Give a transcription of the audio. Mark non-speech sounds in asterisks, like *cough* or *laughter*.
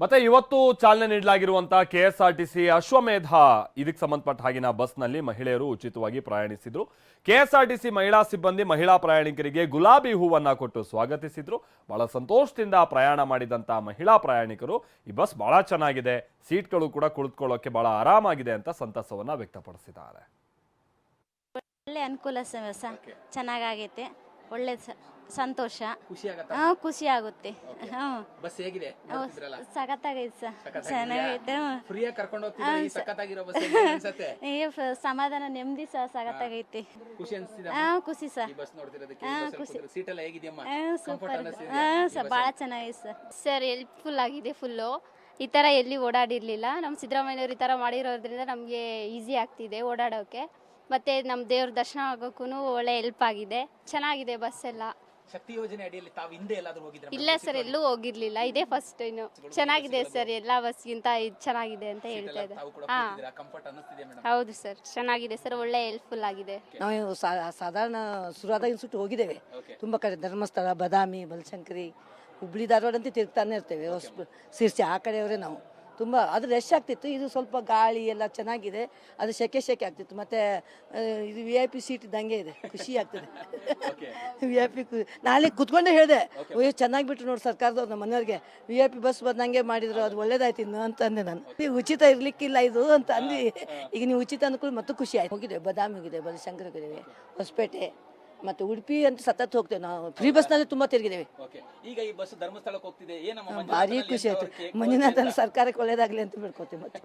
ಮತ್ತೆ ಇವತ್ತು ಚಾಲನೆ ನೀಡಲಾಗಿರುವಂತಹ K S R T C Ashwamedha, ಇದಕ್ಕೆ ಸಂಬಂಧಪಟ್ಟ ಹಾಗಿನ ಬಸ್ನಲ್ಲಿ ಮಹಿಳೆಯರು ಉಚಿತವಾಗಿ ಪ್ರಯಾಣಿಸಿದ್ರು. K S R T C ಮಹಿಳಾ ಸಿಬ್ಬಂದಿ, ಮಹಿಳಾ ಪ್ರಯಾಣಿಕರಿಗೆ ಗುಲಾಬಿ ಹೂವನ್ನ ಕೊಟ್ಟು ಸ್ವಾಗತಿಸಿದ್ರು. ಬಹಳ ಸಂತೋಷದಿಂದ ಪ್ರಯಾಣ ಮಾಡಿದಂತಹ ಮಹಿಳಾ ಪ್ರಯಾಣಿಕರು, ಈ ಬಸ್ ಬಹಳ ಚೆನ್ನಾಗಿದೆ, ಸೀಟ್ಗಳು ಕೂಡ ಕುಳಿತುಕೊಳ್ಳೋಕೆ ಬಹಳ ಆರಾಮಾಗಿದೆ ಅಂತ ಸಂತಸವನ್ನ ವ್ಯಕ್ತಪಡಿಸಿದ್ದಾರೆ. ಒಳ್ಳೆ ಅನುಕೂಲ ಚೆನ್ನಾಗಾಗೈತೆ. ಒಳ್ಳೆ ಸ- ಸಂತೋಷ. ಖುಷಿ ಆಗತ್ತಾ ಹಾ ಖುಷಿ ಆಗುತ್ತೆ ಹ್ಞೂ ಬಸ್ ಹೇಗಿದೆ? ನೋಡ್ತಿದ್ರಲ್ಲ ಸಖತ್ತಾಗೈತೆ ಸರ್. ಚೆನ್ನಾಗೈತೆ ಹ್ಞೂ. ಫ್ರೀಯಾಗಿ ಕರ್ಕೊಂಡು ಹೋಗ್ತಿದ್ರೆ ಈ ಸಖತ್ತಾಗಿರೋ ಬಸ್ ಅನ್ಸತ್ತೆ? *laughs* ಈ ಫ- ಸಮಾಧಾನ ನೆಮ್ಮದಿ ಸಹ ಸಖತ್ತಾಗೈತೆ. ಖುಷಿ ಅನ್ಸ್ತಿದೆ? ಹಾ ಖುಷಿ ಸರ್. ಈ ಬಸ್ ನೋಡ್ತಿರೋದಕ್ಕೆ ಸೀಟ್ ಎಲ್ಲ ಹೇಗಿದೆಯಮ್ಮ? ಹಾ ಕಂಫರ್ಟ್ ಸೂಪರ್ ಅನ್ನಿಸ್ತಿದೆ ಸರ್ ಭಾಳ ಚೆನ್ನಾಗೈತೆ ಸರ್. ಸರ್ ಹೆಲ್ಪ್ಫುಲ್ ಆಗಿದೆ ಫುಲ್ಲು ಈ ಥರ ಎಲ್ಲಿ ಓಡಾಡಿರಲಿಲ್ಲ. ನಮ್ಮ ಸಿದ್ದರಾಮಯ್ಯವ್ರು ಈ ಥರ ಮಾಡಿರೋದ್ರಿಂದ ನಮಗೆ ಈಸಿ ಆಗ್ತಿದೆ ಓಡಾಡೋಕ್ಕೆ ಮತ್ತು ನಮ್ಮ ದೇವ್ರ ದರ್ಶನ ಆಗೋಕ್ಕೂ ಒಳ್ಳೆ ಹೆಲ್ಪ್ ಆಗಿದೆ. ಚೆನ್ನಾಗಿದೆ ಬಸ್ ಎಲ್ಲ. ಶಕ್ತಿ ಯೋಜನೆ ಅಡಿಯಲ್ಲಿ ತಾವು ಹಿಂದೆ ಎಲ್ಲಾದ್ರೂ ಹೋಗಿದ್ರೆ ಇಲ್ಲ ಸರ್ ಎಲ್ಲೂ ಹೋಗಿರ್ಲಿಲ್ಲ. ಇದೇ ಫಸ್ಟ್ ಇನ್ನು. ಚೆನ್ನಾಗಿದೆ ಸರ್ ಎಲ್ಲ ಬಸ್ಗಿಂತ ಇದು ಚೆನ್ನಾಗಿದೆ ಅಂತ ಹೇಳ್ತಾ ಇದೆ ತಾವು ಕೂಡ ಹಾಂ. ಕಂಫರ್ಟ್ ಅನ್ನಿಸ್ತಿದೆ ಮೇಡಮ್ ಹೌದು ಸರ್ ಚೆನ್ನಾಗಿದೆ ಸರ್ ಒಳ್ಳೆ ಹೆಲ್ಪ್ಫುಲ್ ಆಗಿದೆ. ನಾವು ಸಾ- ಸಾಧಾರಣ ಶುರುವಾದಾಗಿನ ಸುಟ್ಟು ಹೋಗಿದ್ದೇವೆ. ತುಂಬ ಕಡೆ ಧರ್ಮಸ್ಥಳ ಬದಾಮಿ ಬಲಶಂಕರಿ ಹುಬ್ಳಿ ಧಾರವಾಡ ಅಂತ ತಿರುಗ್ತಾನೆ ಇರ್ತೇವೆ. ಹೊಸ ಸಿರ್ಸಿ ಆ ಕಡೆಯವರೇ ನಾವು. ತುಂಬ ಅದು ರಶ್ ಆಗ್ತಿತ್ತು. ಇದು ಸ್ವಲ್ಪ ಗಾಳಿ ಎಲ್ಲ ಚೆನ್ನಾಗಿದೆ. ಅದು ಸೆಕೆ ಸೆಕೆ ಆಗ್ತಿತ್ತು. ಮತ್ತು ಇದು ವಿ ಐ ಪಿ ಸೀಟ್ ಇದ್ದಂಗೆ ಇದೆ. ಖುಷಿ ಆಗ್ತದೆ. ವಿ ಐ ಪಿ ನಾಳೆ ಕುತ್ಕೊಂಡೇ ಹೇಳಿದೆ. ಅಯ್ಯೋ ಚೆನ್ನಾಗಿ ಬಿಟ್ರು ನೋಡಿ ಸರ್ಕಾರದವ್ರು ನಮ್ಮ ಮನೆಯವ್ರಿಗೆ. ವಿ ಐ ಪಿ ಬಸ್ ಬಂದಂಗೆ ಮಾಡಿದ್ರು. ಅದು ಒಳ್ಳೇದಾಯ್ತು ಇನ್ನು ಅಂತ ಅಂದೆ ನಾನು. ನೀವು ಉಚಿತ ಇರ್ಲಿಕ್ಕಿಲ್ಲ ಇದು ಅಂತ ಅಂದಿ. ಈಗ ನೀವು ಉಚಿತ ಅಂದ್ಕೊಂಡು ಮತ್ತು ಖುಷಿ ಆಯ್ತು. ಹೋಗಿದ್ದೇವೆ. ಬದಾಮಿ ಹೋಗಿದ್ದೇವೆ. ಬನಶಂಕರಿ ಹೋಗಿದ್ದೇವೆ. ಹೊಸಪೇಟೆ. ಮತ್ತು ಉಡುಪಿ ಅಂತ ಸತತ್ ಹೋಗ್ತೇವೆ ನಾವು. ಫ್ರೀ ಬಸ್ನಲ್ಲಿ ತುಂಬಾ ತಿರುಗಿದ್ದೇವೆ. ಓಕೆ ಈಗ ಈ ಬಸ್ ಧರ್ಮಸ್ಥಳಕ್ಕೆ ಹೋಗ್ತಿದೆ. ಏನಮ್ಮ ಭಾರಿ ಖುಷಿ ಆಯ್ತು. ಮಂಜುನಾಥನ ಸರ್ಕಾರಕ್ಕೆ ಒಳ್ಳೇದಾಗಲಿ ಅಂತ ಬಿಡ್ಕೋತೀವಿ ಮತ್ತೆ.